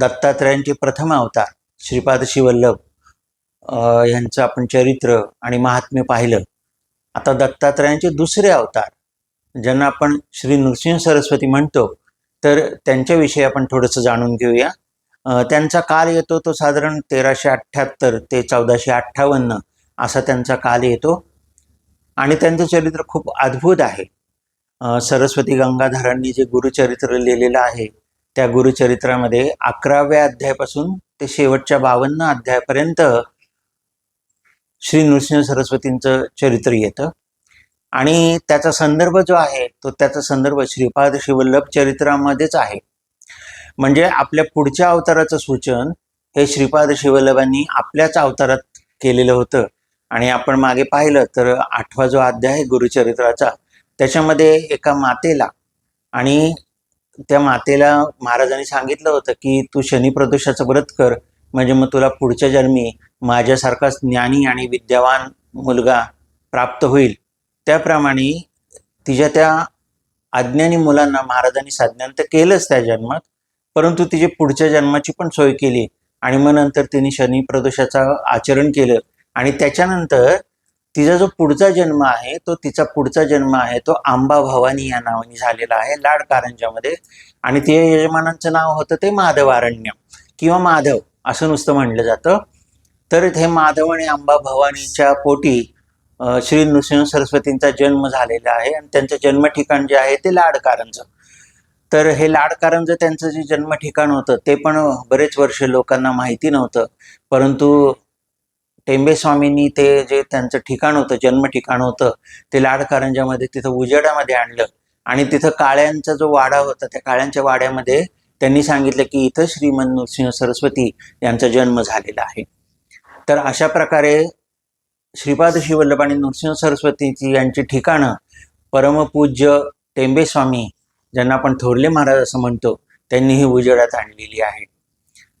दत्तात्रयांचे प्रथम अवतार श्रीपाद शिवल्लभ यांचं आपण चरित्र आणि महात्म्य पाहिलं. आता दत्तात्रयांचे दुसरे अवतार ज्यांना आपण श्री नृसिंह सरस्वती म्हणतो तर त्यांच्याविषयी आपण थोडंसं जाणून घेऊया. त्यांचा काल येतो तो साधारण तेराशे अठ्ठ्याहत्तर ते चौदाशे अठ्ठावन्न असा त्यांचा काल येतो. आणि त्यांचं चरित्र खूप अद्भुत आहे. सरस्वती गंगाधरांनी जे गुरुचरित्र लिहिलेलं आहे त्या गुरुचरित्रामध्ये अकराव्या अध्यायापासून ते शेवटच्या बावन्न अध्यायापर्यंत श्री नृसिंह सरस्वतींचं चरित्र येतं. आणि त्याचा संदर्भ जो आहे तो त्याचा संदर्भ श्रीपाद शिवल्लभ चरित्रामध्येच आहे. म्हणजे आपल्या पुढच्या अवताराचं सूचन हे श्रीपाद शिवल्लभांनी आपल्याच अवतारात केलेलं होतं. आणि आपण मागे पाहिलं तर आठवा जो अध्याय आहे गुरुचरित्राचा त्याच्यामध्ये एका मातेला आणि त्या मातेला महाराजांनी सांगितलं होतं की तू शनी प्रदोषाचं व्रत कर म्हणजे मग तुला पुढच्या जन्मी माझ्यासारखा ज्ञानी आणि विद्यावान मुलगा प्राप्त होईल. त्याप्रमाणे तिच्या त्या अज्ञानी मुलांना महाराजांनी साज्ञान तर केलंच त्या जन्मात परंतु तिचे पुढच्या जन्माची पण सोय केली आणि मग नंतर तिने शनी प्रदोषाचं आचरण केलं. आणि त्याच्यानंतर तिचा जो पुढचा जन्म आहे तो तिचा पुढचा जन्म आहे तो आंबा भवानी या नावाने झालेला आहे लाड कारंजामध्ये. आणि ते यजमानांचं नाव होतं ते माधवारण्य किंवा माधव असं नुसतं म्हणलं जातं. तर हे माधव आणि आंबा भवानीच्या पोटी श्री नृसिंह सरस्वतींचा जन्म झालेला आहे आणि त्यांचं जन्म ठिकाण जे आहे ते लाड कारंज. तर हे लाड कारंज त्यांचं जे जन्म ठिकाण होतं ते पण बरेच वर्ष लोकांना माहिती नव्हतं. परंतु टेंबे स्वामींनी ते जे त्यांचं ठिकाण होतं जन्म ठिकाण होतं ते लाड कारंजामध्ये तिथं उजेडामध्ये आणलं. आणि तिथं काळ्यांचा जो वाडा होता त्या काळ्यांच्या वाड्यामध्ये त्यांनी सांगितलं की इथं श्रीमंत नृसिंह सरस्वती यांचा जन्म झालेला आहे. तर अशा प्रकारे श्रीपाद शिवल्लभ आणि नृसिंह सरस्वतीची यांची ठिकाणं परमपूज्य टेंबे स्वामी ज्यांना आपण थोरले महाराज असं म्हणतो त्यांनी ही उजेडात आणलेली आहे.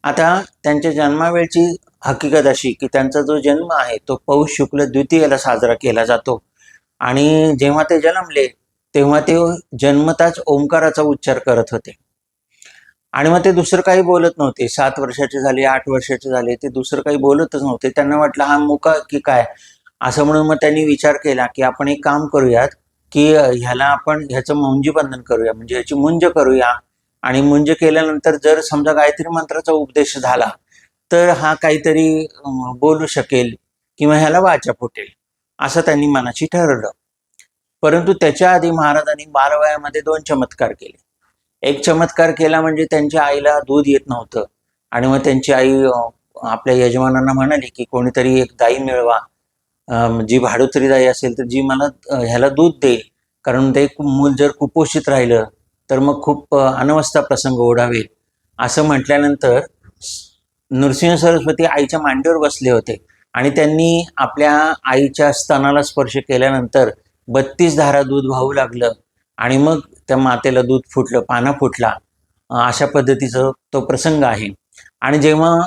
आता त्यांच्या जन्मावेळची हकीकत अशी की त्यांचा जो जन्म आहे तो पौष शुक्ल द्वितीयेला साजरा केला जातो. आणि जेव्हा ते जन्मले तेव्हा ते जन्मताच ओंकाराचा उच्चार करत होते. आणि मग ते दुसरं काही बोलत नव्हते. सात वर्षाचे झाले आठ वर्षाचे झाले ते दुसरं काही बोलतच नव्हते. त्यांना वाटलं हा मुका की काय? असं म्हणून मग त्यांनी विचार केला की आपण एक काम करूयात की ह्याला आपण ह्याचं मुंजीबंधन करूया. म्हणजे ह्याची मुंज करूया. आणि मुंज केल्यानंतर जर समजा गायत्री मंत्राचा उपदेश झाला तर हा काहीतरी बोलू शकेल किंवा ह्याला वाचा फुटेल असं त्यांनी मनाशी ठरवलं. परंतु त्याच्या आधी महाराजांनी बालवयामध्ये दोन चमत्कार केले. एक चमत्कार केला म्हणजे त्यांच्या आईला दूध येत नव्हतं आणि मग त्यांची आई आपल्या यजमानांना म्हणाली की कोणीतरी एक दाई मिळवा जी भाडोत्री दाई असेल तर जी मला ह्याला दूध देईल कारण ते मूल जर कुपोषित राहिलं तर मग खूप अनवस्था प्रसंग ओढावेल असं म्हटल्यानंतर नृसिंह सरस्वती आईच्या मांडीवर बसले होते आणि त्यांनी आपल्या आईच्या स्तनाला स्पर्श केल्यानंतर बत्तीस धारा दूध वाहू लागलं आणि मग त्या मातेला दूध फुटलं पाना फुटला. अशा पद्धतीचं तो प्रसंग आहे. आणि जेव्हा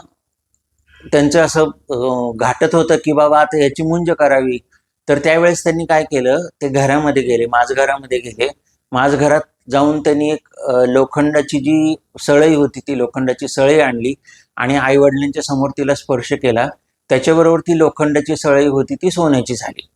त्यांचं असं घाटत होतं की बाबा आता याची मुंज करावी तर त्यावेळेस त्यांनी काय केलं ते घरामध्ये गेले माझघरामध्ये गेले. माझ घरात जाऊन त्यांनी एक लोखंडाची जी सळई होती ती लोखंडाची सळई आणली. आणि आई वडिलांच्या समोर तिला स्पर्श केला त्याच्याबरोबर ती लोखंडाची सळई होती ती सोन्याची झाली.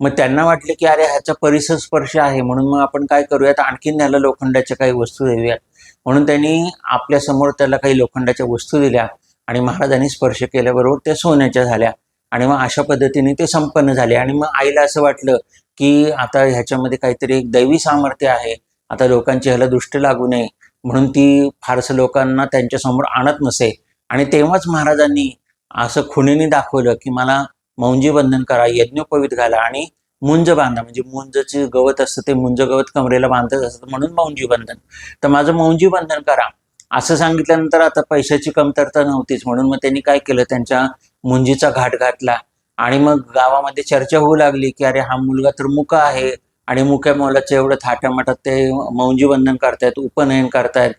मग त्यांना वाटले की अरे ह्याचा परिसर स्पर्श आहे म्हणून मग आपण काय करूयात? आणखीन त्याला लोखंडाच्या काही वस्तू देऊयात. म्हणून त्यांनी आपल्यासमोर त्याला काही लोखंडाच्या वस्तू दिल्या आणि महाराजांनी स्पर्श केल्याबरोबर त्या सोन्याच्या झाल्या. आणि मग अशा पद्धतीने ते संपन्न झाले. आणि मग आईला असं वाटलं की आता ह्याच्यामध्ये काहीतरी एक दैवी सामर्थ्य आहे. आता लोकांची ह्याला दृष्ट लागू नये. म्हणून ती फारसं लोकांना त्यांच्यासमोर आणत नसे. आणि तेव्हाच महाराजांनी असं खुणीने दाखवलं की मला मौंजी बंधन करा यज्ञोपवीत घाला आणि मुंज बांधा. म्हणजे मुंजचे गवत असतं ते मुंज गवत कमरेला बांधत असतं म्हणून मौंजी बंधन तर माझं मौंजी बंधन करा. असं सांगितल्यानंतर आता पैशाची कमतरता नव्हतीच. म्हणून मग त्यांनी काय केलं? त्यांच्या मुंजीचा घाट घातला. आणि मग गावामध्ये चर्चा होऊ लागली की अरे हा मुलगा तर मुका आहे. आणि मुक्या मोलाचं एवढं थाटामाटात ते मौंजी बंधन करतायत उपनयन करतायत.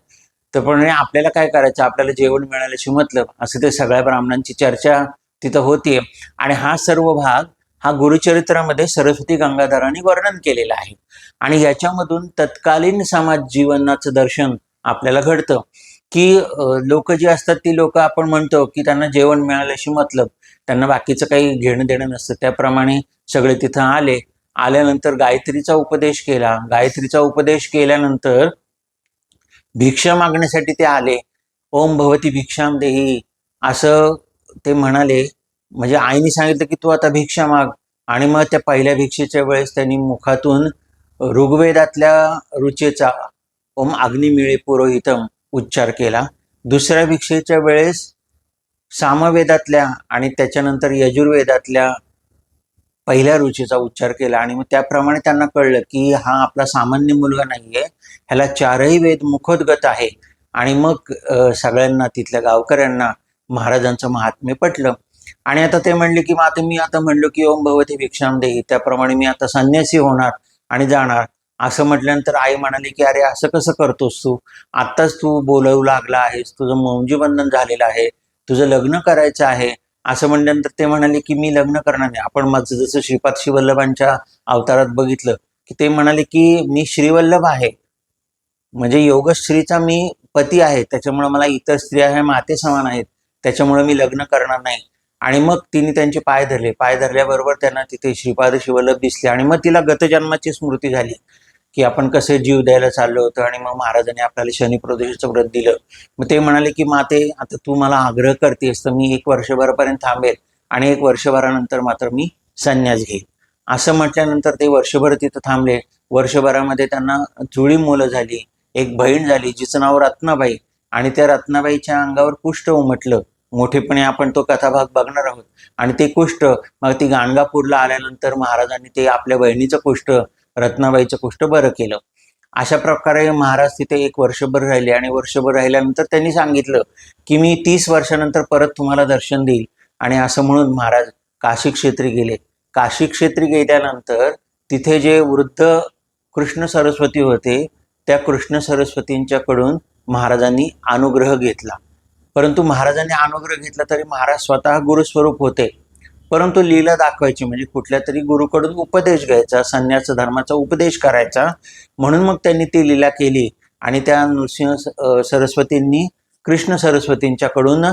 तर पण आपल्याला काय करायचं? आपल्याला जेवण मिळाल्याशी मतलब असं ते सगळ्या ब्राह्मणांची चर्चा तिथं होतीये. आणि हा सर्व भाग हा गुरुचरित्रामध्ये सरस्वती गंगाधरांनी वर्णन केलेला आहे. आणि याच्यामधून तत्कालीन समाज जीवनाचं दर्शन आपल्याला घडतं. की लोक जी असतात ती लोक आपण म्हणतो की त्यांना जेवण मिळाल्याशी मतलब त्यांना बाकीचं काही घेणं देणं नसतं. त्याप्रमाणे सगळे तिथं आले. आल्यानंतर गायत्रीचा उपदेश केला. गायत्रीचा उपदेश केल्यानंतर भिक्षा मागण्यासाठी ते आले. ओम भवती भिक्षाम देही. असं ते म्हणाले. म्हणजे आईने सांगितलं की तू आता भिक्षा माग. आणि मग त्या पहिल्या भिक्षेच्या वेळेस त्यांनी मुखातून ऋग्वेदातल्या रुचेचा ओम अग्निमिळे पुरोहितम उच्चार केला. दुसऱ्या भिक्षेच्या वेळेस सामवेदातल्या आणि त्याच्यानंतर यजुर्वेदातल्या पहिल्या रुचीचा उच्चार केला आणि मग त्याप्रमाणे त्यांना कळलं की हा आपला सामान्य मुलगा नाहीये. ह्याला चारही वेद मुखोद्गत आहे. आणि मग सगळ्यांना तिथल्या गावकऱ्यांना महाराजांचं महात्म्य पटलं. आणि आता ते म्हणले की मग आता मी आता म्हणलो की ओम भगवती भिक्षाम देही. त्याप्रमाणे मी आता संन्यासी होणार आणि जाणार. असं म्हटल्यानंतर आई म्हणाली की अरे असं कसं करतोस तू? आत्ताच तू बोलवू लागला आहेस. तुझं मौंजी बंधन झालेलं आहे. तुझं लग्न करायचं आहे. असं म्हणल्यानंतर ते म्हणाले की मी लग्न करणार नाही. आपण माझं जसं श्रीपाद श्रीवल्लभांच्या अवतारात बघितलं की ते म्हणाले की मी श्रीवल्लभ आहे. म्हणजे योगश्रीचा मी पती आहे. त्याच्यामुळे मला इतर स्त्रिया ह्या माते समान आहेत. त्याच्यामुळे मी लग्न करणार नाही. आणि मग तिने त्यांचे पाय धरले. पाय धरल्याबरोबर त्यांना तिथे श्रीपाद शिवल्लभ दिसले आणि मग तिला गतजन्माची स्मृती झाली. की आपण कसे जीव द्यायला चाललो होतो आणि मग महाराजांनी आपल्याला शनी प्रदोषाचं व्रत दिलं. मग ते म्हणाले की माते आता तू मला आग्रह करतेस तर मी एक वर्षभरापर्यंत थांबेल आणि एक वर्षभरानंतर मात्र मी संन्यास घेईन. असं म्हटल्यानंतर ते वर्षभर तिथं थांबले. वर्षभरामध्ये त्यांना जुळी मुलं झाली एक बहीण झाली जिचं नाव रत्नाबाई. आणि त्या रत्नाबाईच्या अंगावर कुष्ठ उमटलं. मोठेपणे आपण तो कथाभाग बघणार आहोत. आणि ते कुष्ठ मग ती गाणगापूरला आल्यानंतर महाराजांनी ते आपल्या बहिणीचं कुष्ठ रत्नाबाईचं कुष्ठ बरं केलं. अशा प्रकारे महाराज तिथे एक वर्षभर राहिले आणि वर्षभर राहिल्यानंतर त्यांनी सांगितलं की मी तीस वर्षानंतर परत तुम्हाला दर्शन देईल. आणि असं म्हणून महाराज काशी क्षेत्री गेले. काशी क्षेत्री गेल्यानंतर तिथे जे वृद्ध कृष्ण सरस्वती होते त्या कृष्ण सरस्वतींच्याकडून महाराजांनी अनुग्रह घेतला. परंतु महाराजांनी अनुग्रह घेतला तरी महाराज स्वतः गुरुस्वरूप होते. परंतु लीला दाखवायची म्हणजे कुठल्या तरी गुरुकडून उपदेश घ्यायचा संन्यास धर्माचा उपदेश करायचा. म्हणून मग त्यांनी ती लीला केली आणि त्या नृसिंह सरस्वतींनी कृष्ण सरस्वतींच्याकडून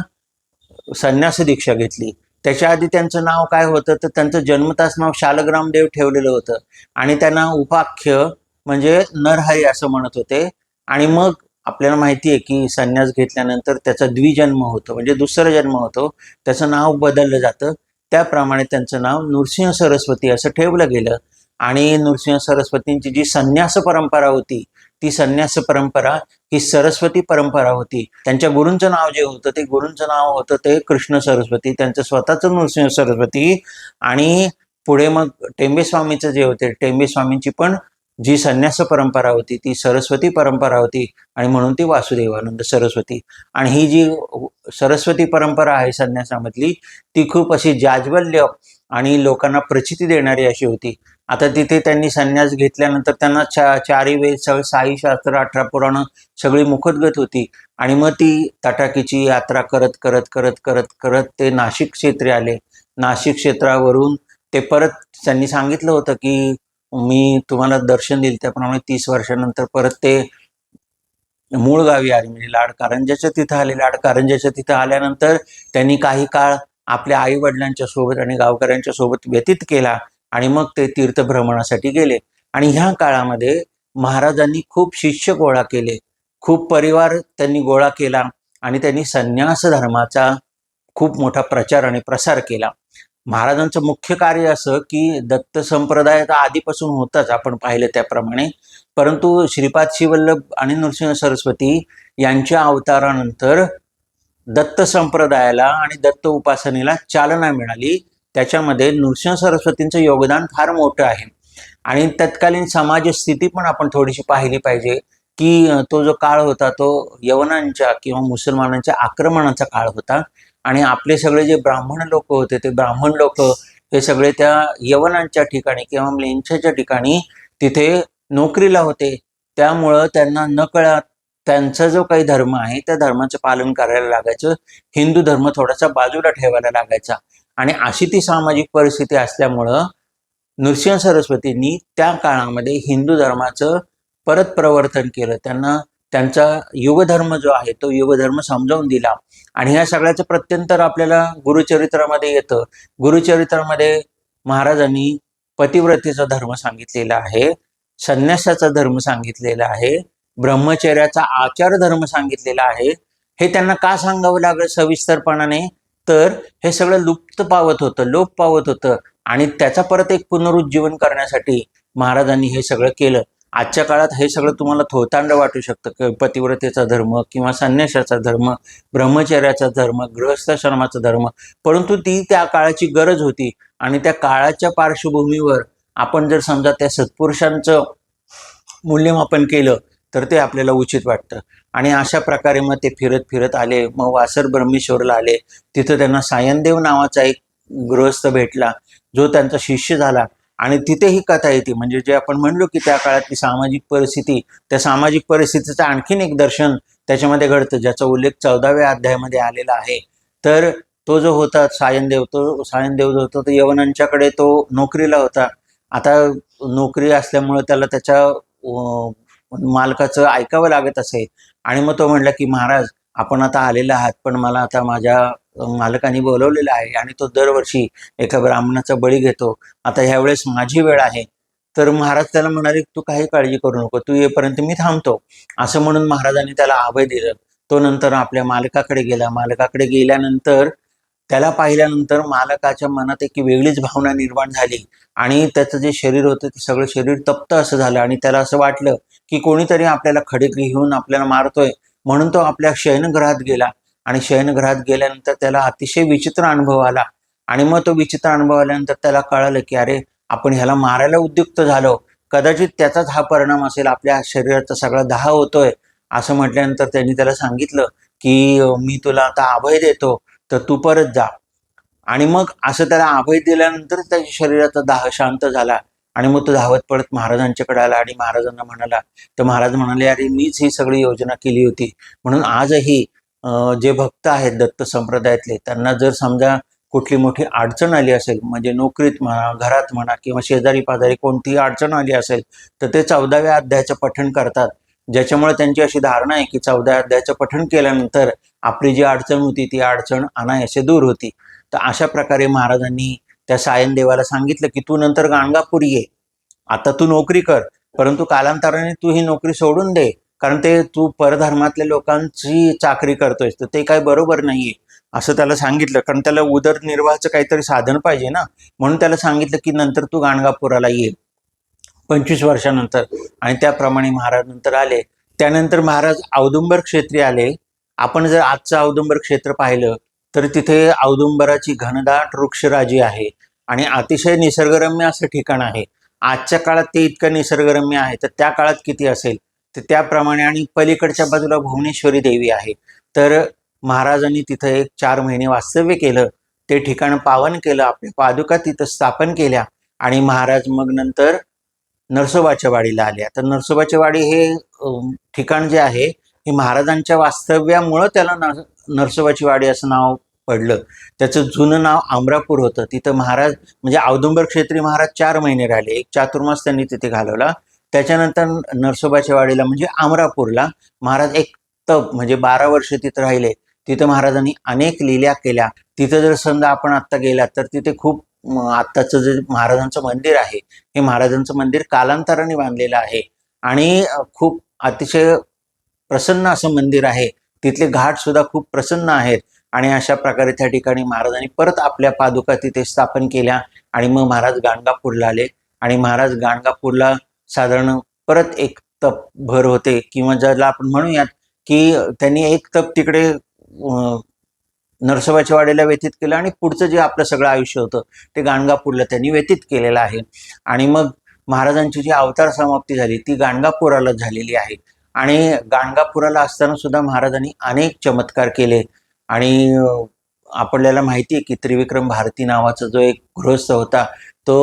संन्यास दीक्षा घेतली. त्याच्या आधी त्यांचं नाव काय होतं? तर त्यांचं जन्मताच नाव शालग्राम देव ठेवलेलं होतं. आणि त्यांना उपाख्य म्हणजे नरहरी असं म्हणत होते. आणि मग आपल्याला माहिती आहे की संन्यास घेतल्यानंतर त्याचा द्विजन्म होतो. म्हणजे दुसरा जन्म होतो. त्याचं नाव बदललं जातं. त्याप्रमाणे त्यांचं नाव नृसिंह सरस्वती असं ठेवलं गेलं. आणि नृसिंह सरस्वतींची जी संन्यास परंपरा होती ती संन्यास परंपरा ही सरस्वती परंपरा होती. त्यांच्या गुरूंचं नाव जे होतं ते गुरूंचं नाव होतं ते कृष्ण सरस्वती. त्यांचं स्वतःचं नृसिंह सरस्वती. आणि पुढे मग टेंबे स्वामीचं जे होते टेंबे स्वामींची पण जी संन्यास परंपरा होती ती सरस्वती परंपरा होती आणि म्हणून ती वासुदेवानंद सरस्वती. आणि ही जी सरस्वती परंपरा आहे संन्यासामधली ती खूप अशी जाज्वल्य आणि लोकांना प्रचिती देणारी अशी होती. आता तिथे त्यांनी संन्यास घेतल्यानंतर त्यांना चा चारी वेद सगळं साई शास्त्र अठरा पुराणं सगळी मुखोद्गत होती. आणि मग ती तटाकीची यात्रा करत करत करत करत करत ते नाशिक क्षेत्री आले. नाशिक क्षेत्रावरून ते परत त्यांनी सांगितलं होतं की मी तुम्हाला दर्शन देईल त्याप्रमाणे तीस वर्षानंतर परत ते मूळ गावी आले म्हणजे लाड कारंजाच्या तिथं आले. लाड कारंजाच्या तिथं आल्यानंतर त्यांनी काही काळ आपल्या आई वडिलांच्या सोबत आणि गावकऱ्यांच्या सोबत व्यतीत केला आणि मग ते तीर्थभ्रमणासाठी गेले. आणि ह्या काळामध्ये महाराजांनी खूप शिष्य गोळा केले. खूप परिवार त्यांनी गोळा केला आणि त्यांनी संन्यास धर्माचा खूप मोठा प्रचार आणि प्रसार केला. महाराजांचं मुख्य कार्य असं की दत्त संप्रदाय तर आधीपासून होताच आपण पाहिलं त्याप्रमाणे. परंतु श्रीपाद शिवल्लभ आणि नृसिंह सरस्वती यांच्या अवतारानंतर दत्त संप्रदायाला आणि दत्त उपासनेला चालना मिळाली. त्याच्यामध्ये नृसिंह सरस्वतींचं योगदान फार मोठं आहे. आणि तत्कालीन समाज स्थिती पण आपण थोडीशी पाहिली पाहिजे की तो जो काळ होता तो यवनांच्या किंवा मुसलमानांच्या आक्रमणाचा काळ होता. आणि आपले सगळे जे ब्राह्मण लोक होते ते ब्राह्मण लोक हे सगळे त्या यवनांच्या ठिकाणी किंवा लेंच्याच्या ठिकाणी तिथे नोकरीला होते. त्यामुळं त्यांना नकळत त्यांचा जो काही धर्म आहे त्या धर्माचं पालन करायला लागायचं. हिंदू धर्म थोडासा बाजूला ठेवायला लागायचा. आणि अशी ती सामाजिक परिस्थिती असल्यामुळं नृसिंह सरस्वतींनी त्या काळामध्ये हिंदू धर्माचं परत प्रवर्तन केलं. त्यांना त्यांचा युगधर्म जो आहे तो युगधर्म समजावून दिला. आणि ह्या सगळ्याचं प्रत्यंतर आपल्याला गुरुचरित्रामध्ये येतं. गुरुचरित्रामध्ये महाराजांनी पतिव्रतेचा धर्म सांगितलेला आहे संन्यासाचा धर्म सांगितलेला आहे ब्रह्मचर्याचा आचार धर्म सांगितलेला आहे. हे त्यांना का सांगावं लागलं सविस्तरपणाने? तर हे सगळं लुप्त पावत होतं लोप पावत होतं. आणि त्याचा परत एक पुनरुज्जीवन करण्यासाठी महाराजांनी हे सगळं केलं. आजच्या काळात हे सगळं तुम्हाला थोतांड वाटू शकतं. पतिव्रतेचा धर्म किंवा संन्यासाचा धर्म ब्रह्मचर्याचा धर्म गृहस्थाश्रमाचा धर्म. परंतु ती त्या काळाची गरज होती आणि त्या काळाच्या पार्श्वभूमीवर आपण जर समजा त्या सत्पुरुषांचं मूल्यमापन केलं तर ते आपल्याला उचित वाटतं. आणि अशा प्रकारे मग ते फिरत फिरत आले. मग वासर ब्रह्मेश्वरला आले. तिथं त्यांना सायनदेव नावाचा एक गृहस्थ भेटला जो त्यांचा शिष्य झाला. आणि तिथे ही कथा येते. म्हणजे जे आपण म्हणलो की त्या काळातली सामाजिक परिस्थिती त्या सामाजिक परिस्थितीचं आणखीन एक दर्शन त्याच्यामध्ये घडतं ज्याचा उल्लेख चौदाव्या अध्यायामध्ये आलेला आहे. तर तो जो होता सायनदेव तो सायनदेव जो होता तो यवनांच्याकडे तो नोकरीला होता. आता नोकरी असल्यामुळं त्याला त्याच्या मालकाचं ऐकावं लागत असे. आणि मग तो म्हणला की महाराज आपण आता आलेला आहात पण मला आता माझ्या मालकाने बोलवलेलं आहे आणि तो दरवर्षी एका ब्राह्मणाचा बळी घेतो. आता ह्यावेळेस माझी वेळ आहे. तर महाराज त्याला म्हणाले तू काही काळजी करू नको तू येपर्यंत मी थांबतो. असं म्हणून महाराजांनी त्याला अभय दिलं. तो नंतर आपल्या मालकाकडे गेला. मालकाकडे गेल्यानंतर त्याला पाहिल्यानंतर मालकाच्या मनात एक वेगळीच भावना निर्माण झाली. आणि त्याचं जे शरीर होतं ते सगळं शरीर तप्त असं झालं. आणि त्याला असं वाटलं की कोणीतरी आपल्याला खडे घेऊन आपल्याला मारतोय. म्हणून तो आपल्या शयनगृहात गेला. आणि शयनगृहात गेल्यानंतर त्याला अतिशय विचित्र अनुभव आला. आणि मग तो विचित्र अनुभव आल्यानंतर त्याला कळालं की अरे आपण ह्याला मारायला उद्युक्त झालो. कदाचित त्याचाच हा परिणाम असेल. आपल्या शरीराचा सगळा दाह होतोय. असं म्हटल्यानंतर त्यांनी त्याला सांगितलं की मी तुला आता अभय देतो तर तू परत जा. आणि मग असं त्याला अभय दिल्यानंतर त्याच्या शरीराचा दाह शांत झाला. आणि मग तो धावत पडत महाराजांच्याकडे आला आणि महाराजांना म्हणाला तर महाराज म्हणाले अरे मीच ही सगळी योजना केली होती. म्हणून आजही जे भक्त आहेत दत्त संप्रदायातले त्यांना जर समजा कुठली मोठी अडचण आली असेल म्हणजे नोकरीत म्हणा घरात म्हणा किंवा शेजारी पाजारी कोणतीही अडचण आली असेल तर ते चौदाव्या अध्यायाचं पठण करतात. ज्याच्यामुळे त्यांची अशी धारणा आहे की चौदाव्या अध्यायाचं पठण केल्यानंतर आपली जी अडचण होती ती अडचण अनायासे दूर होती. तर अशा प्रकारे महाराजांनी त्या सायन देवाला सांगितलं की तू नंतर गाणगापूर ये. आता तू नोकरी कर परंतु कालांतराने तू ही नोकरी सोडून दे कारण ते तू परधर्मातल्या लोकांची चाकरी करतोयस तर ते काय बरोबर नाहीये असं त्याला सांगितलं. कारण त्याला उदरनिर्वाहाचं काहीतरी साधन पाहिजे ना. म्हणून त्याला सांगितलं की नंतर तू गाणगापुराला ये. पंचवीस वर्षानंतर आणि त्याप्रमाणे महाराज नंतर आले. त्यानंतर महाराज औदुंबर क्षेत्री आले. आपण जर आजचं औदुंबर क्षेत्र पाहिलं तर तिथे औदुंबराची घनदाट वृक्षराजी आहे आणि अतिशय निसर्गरम्य असं ठिकाण आहे. आजच्या काळात ते इतकं निसर्गरम्य आहे. तर त्या काळात किती असेल? तर त्याप्रमाणे आणि पलीकडच्या बाजूला भुवनेश्वरी देवी आहे. तर महाराजांनी तिथं एक चार महिने वास्तव्य केलं. ते ठिकाण पावन केलं. आपल्या पादुका तिथं स्थापन केल्या आणि महाराज मग नंतर नरसोबाच्या वाडीला आल्या. तर नरसोबाच्या वाडी हे ठिकाण जे आहे हे महाराजांच्या वास्तव्यामुळं त्याला नर नरसोबाची वाडी असं नाव पडलं. त्याचं जुनं नाव आमरापूर होतं. तिथं महाराज म्हणजे औदुंबर क्षेत्री महाराज चार महिने राहिले. एक चातुर्मास त्यांनी तिथे घालवला. त्याच्यानंतर नरसोबाच्या वाडीला म्हणजे आमरापूरला महाराज एक तप म्हणजे बारा वर्ष तिथं राहिले. तिथं महाराजांनी अनेक लिल्या केल्या. तिथं जर समजा आपण आत्ता गेलात तर तिथे खूप आत्ताचं जे महाराजांचं मंदिर आहे हे महाराजांचं मंदिर कालांतराने बांधलेलं आहे. आणि खूप अतिशय प्रसन्न असं मंदिर आहे. तिथले घाट सुद्धा खूप प्रसन्न आहेत. आणि अशा प्रकारे त्या ठिकाणी महाराजांनी परत आपल्या पादुका तिथे स्थापन केल्या आणि मग महाराज गाणगापूरला आले. आणि महाराज गाणगापूरला साधारण परत एक तप भर होते. किंवा ज्याला आपण म्हणूयात की त्यांनी एक तप तिकडे नरसोबाच्या वाडीला व्यतीत केलं आणि पुढचं जे आपलं सगळं आयुष्य होतं ते गाणगापूरला त्यांनी व्यतीत केलेलं आहे. आणि मग महाराजांची जी अवतार समाप्ती झाली ती गाणगापुराला झालेली आहे. आणि गाणगापुराला असताना सुद्धा महाराजांनी अनेक चमत्कार केले. आणि आपल्याला माहिती आहे की त्रिविक्रम भारती नावाचा जो एक गृहस्थ होता तो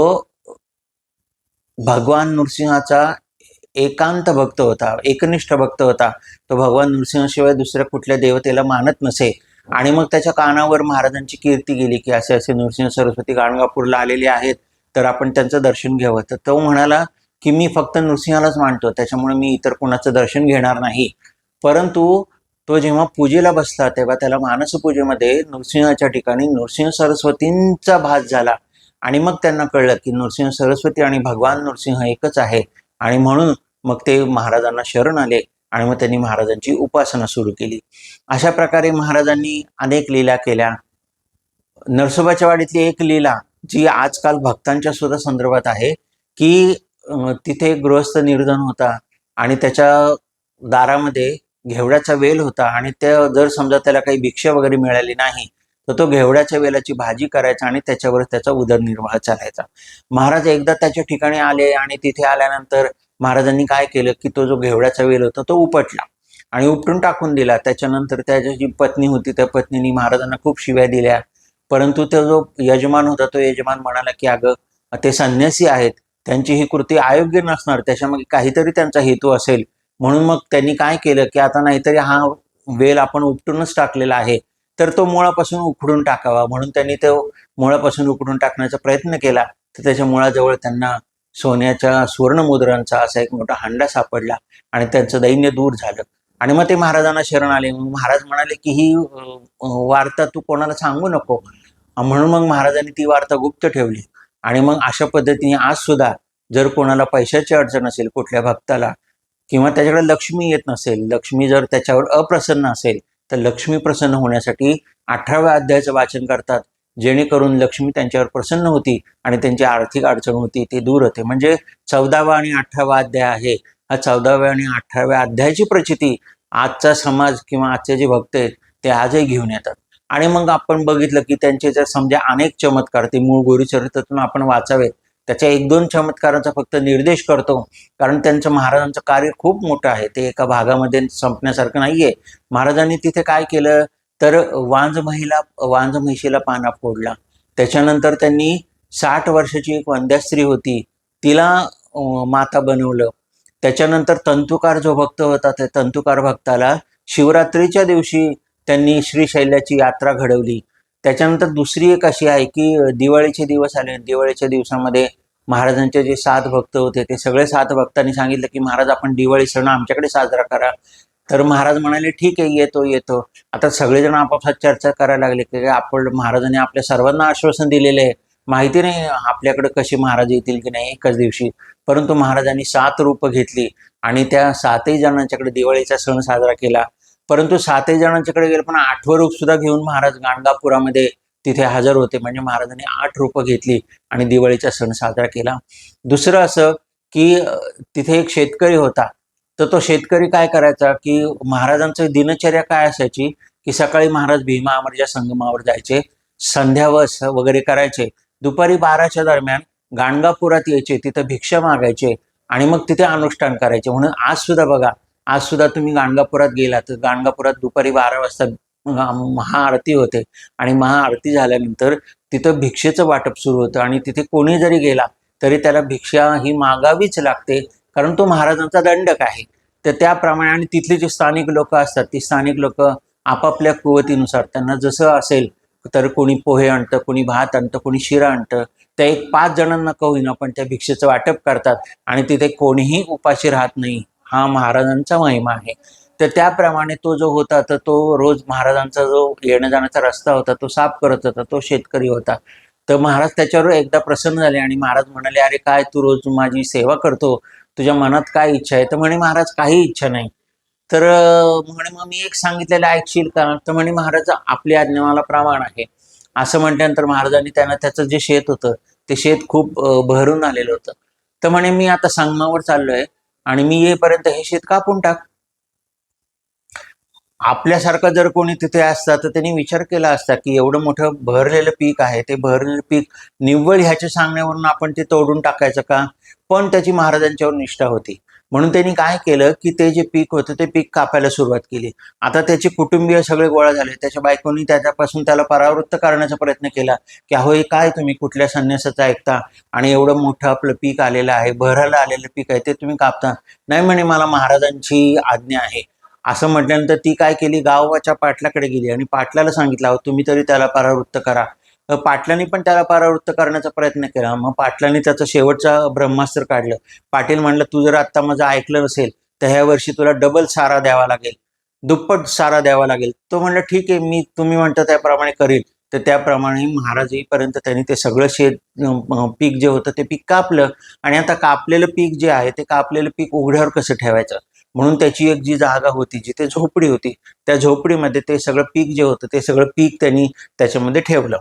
भगवान नृसिंहाचा एकांत भक्त होता एकनिष्ठ भक्त होता. तो भगवान नृसिंहाशिवाय दुसऱ्या कुठल्या देवतेला मानत नसे. आणि मग त्याच्या कानावर महाराजांची कीर्ती गेली की असे असे नृसिंह सरस्वती गाणगापूरला आलेले आहेत तर आपण त्यांचं दर्शन घ्यावं. तर तो म्हणाला की मी फक्त नृसिंहालाच मानतो त्याच्यामुळे मी इतर कोणाचं दर्शन घेणार नाही. परंतु तो जेव्हा पूजेला बसला तेव्हा त्याला मानसपूजेमध्ये नृसिंहाच्या ठिकाणी नृसिंह सरस्वतींचा भास झाला. आणि मग त्यांना कळलं की नृसिंह सरस्वती आणि भगवान नृसिंह एकच आहे. आणि म्हणून मग ते महाराजांना शरण आले आणि मग त्यांनी महाराजांची उपासना सुरू केली. अशा प्रकारे महाराजांनी अनेक लीला केल्या. नरसोबाच्या वाडीतली एक लीला जी आजकाल भक्तांच्या सुद्धा संदर्भात आहे की तिथे एक गृहस्थ निर्धन होता आणि त्याच्या दारामध्ये घेवड्याचा वेल होता आणि त्या जर समजा त्याला काही भिक्षा वगैरे मिळाली नाही तर तो घेवड्याच्या वेलाची भाजी करायचा आणि त्याच्यावर त्याचा उदरनिर्वाह चालायचा. महाराज एकदा त्याच्या ठिकाणी आले आणि तिथे आल्यानंतर महाराजांनी काय केलं की तो जो घेवड्याचा वेल होता तो उपटला आणि उपटून टाकून दिला. त्याच्यानंतर त्याची जी पत्नी होती त्या पत्नीने महाराजांना खूप शिव्या दिल्या. परंतु तो जो यजमान होता तो यजमान म्हणाला की अगं ते संन्यासी आहेत. त्यांची ही कृती अयोग्य नसणार त्याच्यामध्ये काहीतरी त्यांचा हेतू असेल. म्हणून मग त्यांनी काय केलं की आता नाहीतरी हा वेल आपण उपटूनच टाकलेला आहे तर तो मुळापासून उखडून टाकावा. म्हणून त्यांनी तो मुळापासून उखडून टाकण्याचा प्रयत्न केला. तर त्याच्या मुळाजवळ त्यांना सोन्याच्या सुवर्णमुद्रांचा असा एक मोठा हांडा सापडला आणि त्यांचं दैन्य दूर झालं. आणि मग ते महाराजांना शरण आले. मग महाराज म्हणाले की ही वार्ता तू कोणाला सांगू नको? म्हणून मग महाराजांनी ती वार्ता गुप्त ठेवली. आणि मग अशा पद्धतीने आज सुद्धा जर कोणाला पैशाची अडचण असेल कुठल्या भक्ताला किंवा त्याच्याकडे लक्ष्मी येत नसेल लक्ष्मी जर त्याच्यावर अप्रसन्न असेल तर लक्ष्मी प्रसन्न होण्यासाठी अठराव्या अध्यायाचं वाचन करतात जेणेकरून लक्ष्मी त्यांच्यावर प्रसन्न होती आणि त्यांची आर्थिक अडचण होती ती दूर होते. म्हणजे चौदावा आणि अठरावा अध्याय आहे. हा चौदाव्या आणि अठराव्या अध्यायाची प्रचिती आजचा समाज किंवा आजचे जे भक्त आहेत ते आजही घेऊन येतात. आणि मग आपण बघितलं की त्यांचे जर समजा अनेक चमत्कार ते मूळ गोरीचरित्रातून आपण वाचावेत त्याच्या एक दोन चमत्कारांचा फक्त निर्देश करतो. कारण त्यांचं महाराजांचं कार्य खूप मोठं आहे. ते एका भागामध्ये संपण्यासारखं नाहीये. महाराजांनी तिथे काय केलं? तर वांज महिला वांज म्हशीला पाना फोडला. त्याच्यानंतर त्यांनी साठ वर्षाची एक वंद्या स्त्री होती. तिला माता बनवलं. त्याच्यानंतर तंतुकार जो भक्त होता त्या तंतुकार भक्ताला शिवरात्रीच्या दिवशी त्यांनी श्रीशैल्याची यात्रा घडवली. त्याच्यानंतर दुसरी एक अशी आहे की दिवाळीचे दिवस आले. दिवाळीच्या दिवसामध्ये महाराजांचे जे सात भक्त होते ते सगळे सात भक्तांनी सांगितलं की महाराज आपण दिवाळी सण आमच्याकडे साजरा करा. तर महाराज म्हणाले ठीक आहे येतो येतो. आता सगळेजण आपापसात चर्चा करायला लागले की आपण महाराजांनी आपल्या सर्वांना आश्वासन दिलेले आहे. माहिती नाही आपल्याकडे कसे महाराज येतील की नाही एकाच दिवशी. परंतु महाराजांनी सात रूप घेतली आणि त्या सातही जणांच्याकडे दिवाळीचा सण साजरा केला. परंतु सातही जणांच्याकडे गेले पण आठवं रूप सुद्धा घेऊन महाराज गाणगापुरामध्ये तिथे हजर होते. म्हणजे महाराजांनी आठ रूपं घेतली आणि दिवाळीचा सण साजरा केला. दुसरं असं की तिथे एक शेतकरी होता. तर तो शेतकरी काय करायचा की महाराजांचं दिनचर्या काय असायची की सकाळी महाराज भीमा अमरच्या संगमावर जायचे संध्यावस वगैरे करायचे. दुपारी बाराच्या दरम्यान गाणगापुरात यायचे तिथं भिक्षा मागायचे आणि मग तिथे अनुष्ठान करायचे. म्हणून आज सुद्धा बघा आज सुद्धा तुम्ही गाणगापुरात गेला तर गाणगापुरात दुपारी बारा वाजता महाआरती होते. आणि महाआरती झाल्यानंतर तिथं भिक्षेचं वाटप सुरू होतं. आणि तिथे कोणी जरी गेला तरी त्याला भिक्षा ही मागावीच लागते कारण तो महाराजांचा दंडक आहे. तर त्याप्रमाणे आणि तिथले जे स्थानिक लोक असतात ती स्थानिक लोक आपापल्या कुवतीनुसार त्यांना जसं असेल तर कोणी पोहे आणतं कोणी भात आणतं कोणी शिरा आणतं त्या एक पाच जणांना का होईना पण त्या भिक्षेचं वाटप करतात. आणि तिथे कोणीही उपाशी राहत नाही. हा महाराजांचा महिमा आहे. तर त्याप्रमाणे तो जो होता तर तो रोज महाराजांचा जो येण्या जाण्याचा रस्ता होता तो साफ करत होता तो शेतकरी होता. तर महाराज त्याच्यावर एकदा प्रसन्न झाले आणि महाराज म्हणाले अरे काय तू रोज माझी सेवा करतो? तुझ्या मनात काय इच्छा आहे? तर म्हणे महाराज काही इच्छा नाही. तर म्हणे मग मी एक सांगितलेलं ऐकशील का? तर म्हणे महाराज आपली आज्ञा मला प्रमाण आहे. असं म्हटल्यानंतर महाराजांनी त्यांना त्याचं जे शेत होतं ते शेत खूप भरून आलेलं होतं. तर म्हणे मी आता संगमावर चाललोय. आणि मी येईपर्यंत हे शेत कापून टाक. आपल्यासारखं जर कोणी तिथे असता तर त्यांनी विचार केला असता की एवढं मोठं भरलेलं पीक आहे ते भरलेलं पीक निव्वळ ह्याच्या सांगण्यावरून आपण ते तोडून टाकायचं का? पण त्याची महाराजांच्यावर निष्ठा होती. म्हणून त्यांनी काय केलं की ते जे पीक होतं ते पीक कापायला सुरुवात केली. आता त्याचे कुटुंबीय सगळे गोळा झाले. त्याच्या बायकोनी त्याच्यापासून त्याला परावृत्त करण्याचा प्रयत्न केला की अहो हे काय तुम्ही कुठल्या संन्यासाचं ऐकता? आणि एवढं मोठं आपलं पीक आलेलं आहे बहराला आलेलं पीक आहे ते तुम्ही कापता? नाही म्हणे मला महाराजांची आज्ञा आहे. असं म्हटल्यानंतर ती काय केली? गावाच्या पाटलाकडे गेली आणि पाटलाला सांगितलं अहो तुम्ही तरी त्याला परावृत्त करा. पाटलांनी पण त्याला परावृत्त करण्याचा प्रयत्न केला. मग पाटलांनी त्याचं शेवटचा ब्रह्मास्त्र काढलं. पाटील म्हणलं तू जर आत्ता माझं ऐकलं नसेल तर ह्या वर्षी तुला डबल सारा द्यावा लागेल. दुप्पट सारा द्यावा लागेल. तो म्हणलं ठीक आहे मी तुम्ही म्हणता त्याप्रमाणे करील तर त्याप्रमाणे महाराज येईपर्यंत त्यांनी ते सगळं शेत पीक जे होतं ते पीक कापलं. आणि आता कापलेलं पीक जे आहे ते कापलेलं पीक उघड्यावर कसं ठेवायचं? म्हणून त्याची एक जी जागा होती जिथे झोपडी होती त्या झोपडीमध्ये ते सगळं पीक जे होतं ते सगळं पीक त्यांनी त्याच्यामध्ये ठेवलं.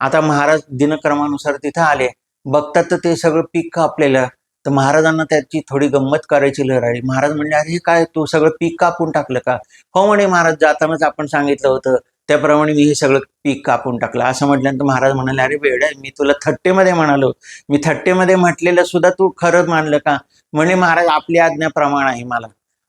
आता महाराज दिनक्रमानुसार तिथं आले. बघतात तर ते सगळं पीक कापलेलं. तर महाराजांना त्याची थोडी गंमत करायची लहर आली महाराज म्हणले अरे काय तू सगळं पीक कापून टाकलं का? हो म्हणे महाराज जातानाच आपण सांगितलं होतं. त्याप्रमाणे मी हे सगळं पीक कापून टाकलं. असं म्हटल्यानंतर महाराज म्हणाले अरे वेळ मी तुला थट्टेमध्ये म्हणालो. मी थट्टेमध्ये म्हटलेलं सुद्धा तू खरंच मानलं का? म्हणे महाराज आपली आज्ञा प्रमाण आहे मला.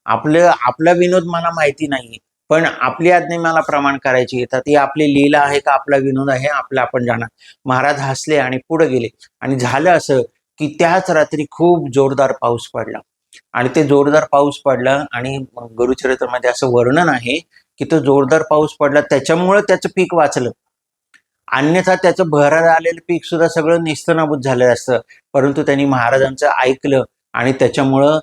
आपलं आपला विनोद मला माहिती नाही पण आपली आज्ञा मला प्रमाण करायची तर ती आपली लीला आहे का आपला विनोद आहे आपलं आपण जाणार. महाराज हसले आणि पुढे गेले. आणि झालं असं की त्याच रात्री खूप जोरदार पाऊस पडला. आणि ते जोरदार पाऊस पडला आणि गुरुचरित्रामध्ये असं वर्णन आहे की तो जोरदार पाऊस पडला. त्याच्यामुळं त्याचं पीक वाचलं. अन्यथा त्याचं भरात आलेलं पीक सुद्धा सगळं निस्तनाभूत झालेलं असतं. परंतु त्यांनी महाराजांचं ऐकलं आणि त्याच्यामुळं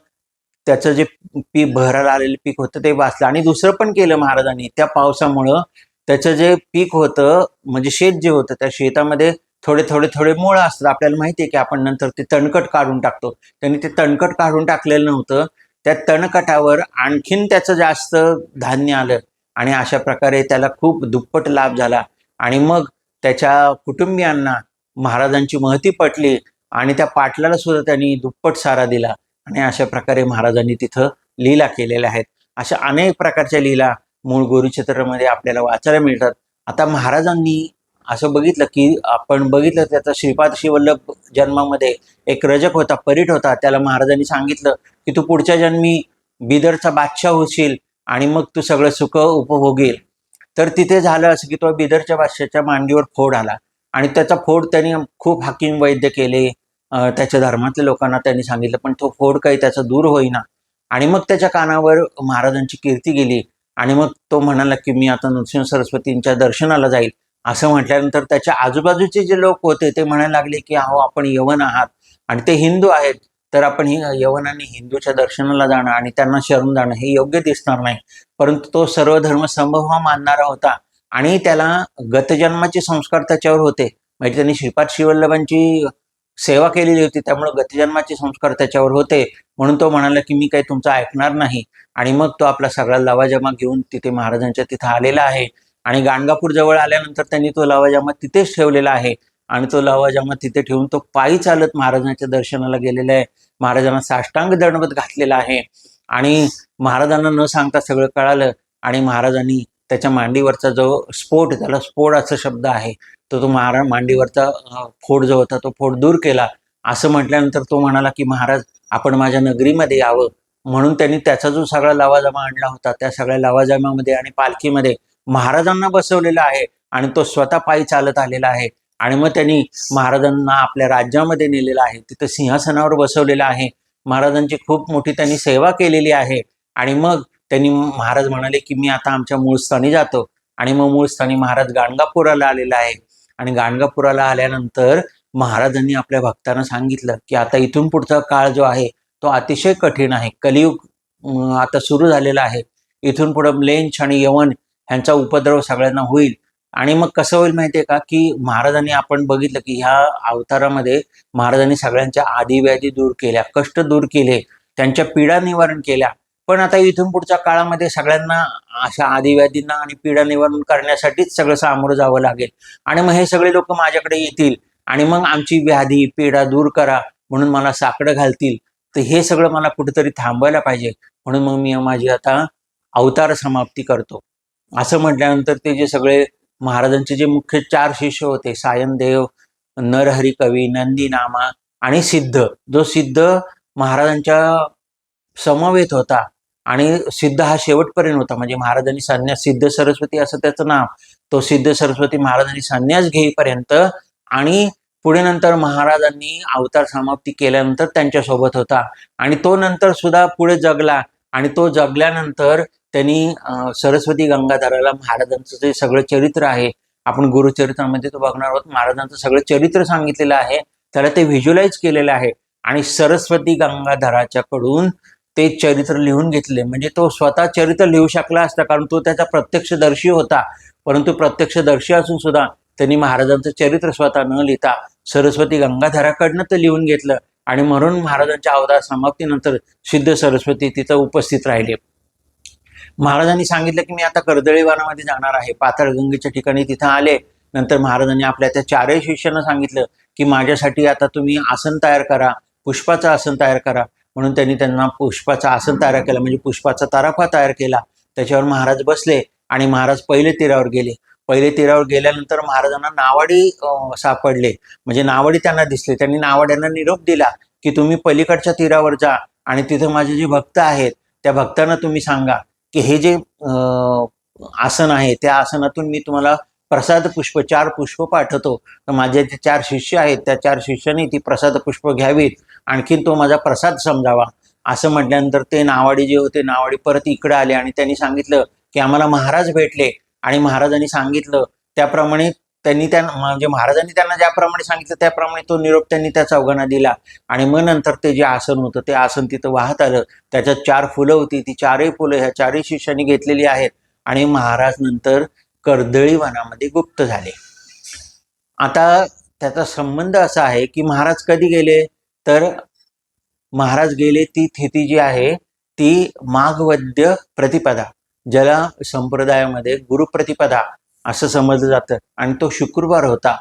त्याचं जे पीक भरायला आलेलं पीक होतं ते वाचलं. आणि दुसरं पण केलं महाराजांनी. त्या पावसामुळं त्याचं जे पीक होतं म्हणजे शेत जे होतं त्या शेतामध्ये थोडे थोडे थोडे मुळं असतात. आपल्याला माहिती आहे की आपण नंतर ते तणकट काढून टाकतो. त्यांनी ते तणकट काढून टाकलेलं नव्हतं. त्या तणकटावर आणखीन त्याचं जास्त धान्य आलं. आणि अशा प्रकारे त्याला खूप दुप्पट लाभ झाला. आणि मग त्याच्या कुटुंबियांना महाराजांची महती पटली. आणि त्या पाटलाला सुद्धा त्यांनी दुप्पट सारा दिला. आणि अशा प्रकारे महाराजांनी तिथं लीला केलेल्या आहेत. अशा अनेक प्रकारच्या लीला मूळ गुरुचित्रामध्ये आपल्याला वाचायला मिळतात. आता महाराजांनी असं बघितलं की आपण बघितलं त्याचा श्रीपाद शिवल्लभ जन्मामध्ये एक रजक होता परीट होता. त्याला महाराजांनी सांगितलं की तू पुढच्या जन्मी बिदरचा बादशाह होशील आणि मग तू सगळं सुख उपभोगेल. तर तिथे झालं असं की तो बिदरच्या बादशाच्या मांडीवर फोड आला आणि त्याचा फोड त्यांनी खूप हाकीम वैद्य केले. त्याच्या धर्मातल्या लोकांना त्यांनी सांगितलं पण तो फोड काही त्याचा दूर होईना. आणि मग त्याच्या कानावर महाराजांची कीर्ती गेली. आणि मग तो म्हणाला की मी आता नृसिंह सरस्वतींच्या दर्शनाला जाईल. असं म्हटल्यानंतर त्याच्या आजूबाजूचे जे लोक होते ते म्हणायला लागले की अहो आपण यवन आहात आणि ते हिंदू आहेत. तर आपण ही यवनांनी हिंदूच्या दर्शनाला जाणं आणि त्यांना शरण जाणं हे योग्य दिसणार नाही. परंतु तो सर्व धर्म संभव हा मानणारा होता. आणि त्याला गतजन्माचे संस्कार त्याच्यावर होते. म्हणजे त्यांनी श्रीपाद शिवल्लभांची सेवा केलेली होती त्यामुळे गतजन्माचे संस्कार त्याच्यावर होते. म्हणून तो म्हणाला की मी काही तुमचं ऐकणार नाही. आणि मग तो आपला सगळा लवाजमा घेऊन तिथे महाराजांच्या तिथे आलेला आहे. आणि गाणगापूर जवळ आल्यानंतर त्यांनी तो लवाजमा तिथेच ठेवलेला आहे. आणि तो लवाजमा तिथे ठेवून तो पायी चालत महाराजांच्या दर्शनाला गेलेला आहे. महाराजांना साष्टांग दंडवत घातलेला आहे. आणि महाराजांना न सांगता सगळं कळालं आणि महाराजांनी त्याच्या मांडीवरचा जो स्फोट त्याला स्फोट असा शब्द आहे तो तो महाराज मांडीवरचा फोड जो होता तो फोड दूर केला. असं म्हटल्यानंतर तो म्हणाला की महाराज आपण माझ्या नगरीमध्ये यावं. म्हणून त्यांनी त्याचा जो सगळा लावाजामा आणला होता त्या सगळ्या लवाजमामध्ये आणि पालखीमध्ये महाराजांना बसवलेला आहे आणि तो स्वतः पायी चालत आलेला आहे. आणि मग त्यांनी महाराजांना आपल्या राज्यामध्ये नेलेला आहे. तिथं सिंहासनावर बसवलेला आहे. महाराजांची खूप मोठी त्यांनी सेवा केलेली आहे. आणि मग त्यांनी महाराज म्हणाले की मी आता आमच्या मूळ स्थानी जातो. आणि मग मूळ स्थानी महाराज गाणगापुराला आलेला आहे. आणि गाणगापुराला आल्यानंतर महाराजांनी आपल्या भक्तांना सांगितलं की आता इथून पुढचा काळ जो आहे तो अतिशय कठीण आहे. कलियुग आता सुरू झालेला आहे. इथून पुढे लेंच आणि यवन ह्यांचा उपद्रव सगळ्यांना होईल. आणि मग कसं होईल माहितीये का? की महाराजांनी आपण बघितलं की ह्या अवतारामध्ये महाराजांनी सगळ्यांच्या आदिव्याधी दूर केल्या कष्ट दूर केले त्यांच्या पीडा निवारण केल्या. पण आता इथून पुढच्या काळामध्ये सगळ्यांना अशा आदिव्याधींना आणि पीडा निवारण करण्यासाठीच सगळं सामोरं जावं लागेल. आणि मग हे सगळे लोक माझ्याकडे येतील आणि मग आमची व्याधी पीडा दूर करा म्हणून मला साकडं घालतील. तर हे सगळं मला कुठेतरी थांबवायला पाहिजे. म्हणून मग मी माझी आता अवतार समाप्ती करतो. असं म्हटल्यानंतर ते जे सगळे महाराजांचे जे मुख्य चार शिष्य होते सायनदेव नरहरी कवी नंदीनामा आणि सिद्ध जो सिद्ध महाराजांच्या समवेत होता आणि सिद्ध हा शेवटपर्यंत होता. म्हणजे महाराजांनी संन्यास सिद्ध सरस्वती असं त्याचं नाव तो सिद्ध सरस्वती महाराजांनी संन्यास घेईपर्यंत आणि पुढे नंतर महाराजांनी अवतार समाप्ती केल्यानंतर त्यांच्यासोबत होता. आणि तो नंतर सुद्धा पुढे जगला. आणि तो जगल्यानंतर त्यांनी सरस्वती गंगाधराला महाराजांचं जे सगळं चरित्र आहे आपण गुरुचरित्रामध्ये तो बघणार आहोत. महाराजांचं सगळं चरित्र सांगितलेलं आहे. त्याला ते व्हिज्युलाइज केलेलं आहे. आणि सरस्वती गंगाधराच्या कडून ते चरित्र लिहून घेतले. म्हणजे तो स्वतः चरित्र लिहू शकला असता कारण तो त्याचा प्रत्यक्षदर्शी होता. परंतु प्रत्यक्षदर्शी असून सुद्धा त्यांनी महाराजांचं चरित्र स्वतः न लिहिता सरस्वती गंगाधराकडनं ते लिहून घेतलं. आणि म्हणून महाराजांच्या अवधार समाप्तीनंतर सिद्ध सरस्वती तिथं उपस्थित राहिले. महाराजांनी सांगितलं की मी आता कर्दळी वनामध्ये जाणार आहे. पाताळगंगेच्या ठिकाणी तिथं आले. नंतर महाराजांनी आपल्या त्या चारही शिष्यांना सांगितलं की माझ्यासाठी आता तुम्ही आसन तयार करा पुष्पाचं आसन तयार करा. म्हणून त्यांनी त्यांना पुष्पाचा आसन तयार केला. म्हणजे पुष्पाचा ताराफा तयार केला. त्याच्यावर महाराज बसले आणि महाराज पहिले तीरावर गेले. पहिले तीरावर गेल्यानंतर महाराजांना नावाडी सापडले. म्हणजे नावाडी त्यांना दिसले. त्यांनी नावाड्यांना निरोप दिला की तुम्ही पलीकडच्या तीरावर जा आणि तिथे माझे जे भक्त आहेत त्या भक्तांना तुम्ही सांगा की हे जे आसन आहे त्या आसनातून मी तुम्हाला प्रसाद पुष्प चार पुष्प पाठवतो. तर माझे जे चार शिष्य आहेत त्या चार शिष्यांनी ती प्रसाद पुष्प घ्यावीत. आणखीन तो माझा प्रसाद समजावा. असं म्हटल्यानंतर ते नावाडी जे होते नावाडी परत इकडे आले आणि त्यांनी सांगितलं की आम्हाला महाराज भेटले. आणि महाराजांनी सांगितलं त्याप्रमाणे त्यांनी त्या म्हणजे महाराजांनी त्यांना ज्याप्रमाणे सांगितलं त्याप्रमाणे तो निरोप त्यांनी त्या चौघांना दिला. आणि मग नंतर ते जे आसन होतं ते आसन तिथं वाहत आलं. त्याच्यात चार फुलं होती. ती चारही फुलं ह्या चारही शिष्यांनी घेतलेली आहेत. आणि महाराज नंतर कर्दळी वनामध्ये गुप्त झाले. आता त्याचा संबंध असा आहे की महाराज कधी गेले? तर महाराज गेले ती थिती जी आहे ती माघवद्य प्रतिपदा ज्याला संप्रदायामध्ये गुरुप्रतिपदा असं समजलं जातं. आणि तो शुक्रवार होता.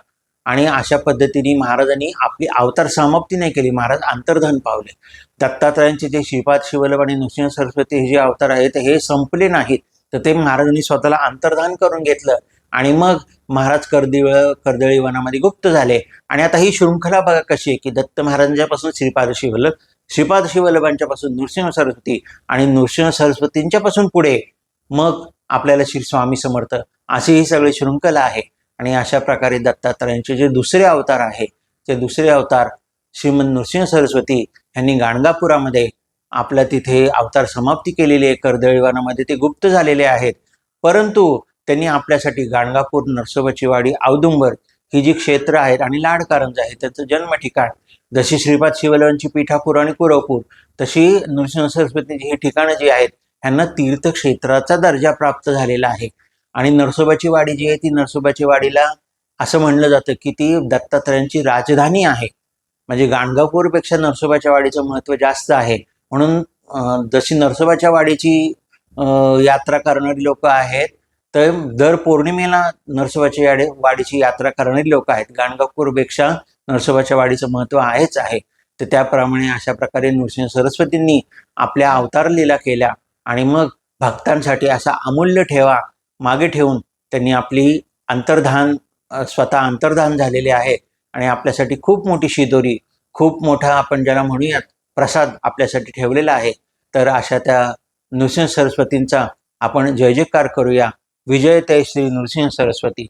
आणि अशा पद्धतीने महाराजांनी आपली अवतार समाप्ती नाही केली. महाराज आंतरधन पावले. दत्तात्रयांचे जे श्रीपाद शिवलभ आणि नृसिंह सरस्वती हे जे अवतार आहेत हे संपले नाहीत. तर ते महाराजांनी स्वतःला अंतर्धान करून घेतलं आणि मग महाराज कर्दिळ कर्दळी वनामध्ये गुप्त झाले. आणि आता ही शृंखला बघा कशी आहे की दत्त महाराजांच्यापासून श्रीपाद शिवल्लभ श्रीपाद शिवल्लभांच्यापासून नृसिंह सरस्वती आणि नृसिंह सरस्वतींच्यापासून पुढे मग आपल्याला श्री स्वामी समर्थ अशी ही सगळी शृंखला आहे. आणि अशा प्रकारे दत्तात्रयांचे जे दुसरे अवतार आहे ते दुसरे अवतार श्रीमंत नृसिंह सरस्वती यांनी गाणगापुरामध्ये आपल्या तिथे अवतार समाप्ती केलेली आहे कर्दळीवानामध्ये ते गुप्त झालेले आहेत. परंतु त्यांनी आपल्यासाठी गाणगापूर नरसोबाची वाडी औदुंबर ही जी क्षेत्र आहेत आणि लाड कारंज आहे त्याचं जन्म ठिकाण जशी श्रीपाद शिवलवांची पिठापूर आणि कुरवपूर तशी नृसिंह सरस्वतीची ही ठिकाणं जी आहेत ह्यांना तीर्थक्षेत्राचा दर्जा प्राप्त झालेला आहे. आणि नरसोबाची वाडी जी आहे ती नरसोबाची वाडीला असं म्हणलं जातं की ती दत्तात्रयांची राजधानी आहे. म्हणजे गाणगापूरपेक्षा नरसोबाच्या वाडीचं महत्त्व जास्त आहे. म्हणून जशी नरसोबाच्या वाडीची यात्रा करणारी लोक आहेत तर दर पौर्णिमेला नरसोबाच्या याडे वाडीची यात्रा करणारी लोक आहेत. गाणगापूरपेक्षा नरसोबाच्या वाडीचं महत्त्व आहेच आहे. तर त्याप्रमाणे अशा प्रकारे नृसिंह सरस्वतींनी आपल्या अवतार लीला केल्या आणि मग भक्तांसाठी असा अमूल्य ठेवा मागे ठेवून त्यांनी आपली अंतर्धान स्वतः अंतर्धान झालेले आहे. आणि आपल्यासाठी खूप मोठी शिदोरी खूप मोठा आपण ज्याला म्हणूयात प्रसाद आपल्यासाठी ठेवलेला आहे. तर अशा त्या नृसिंह सरस्वतींचा आपण जय जयकार करूया. विजय ते श्री नृसिंह सरस्वती.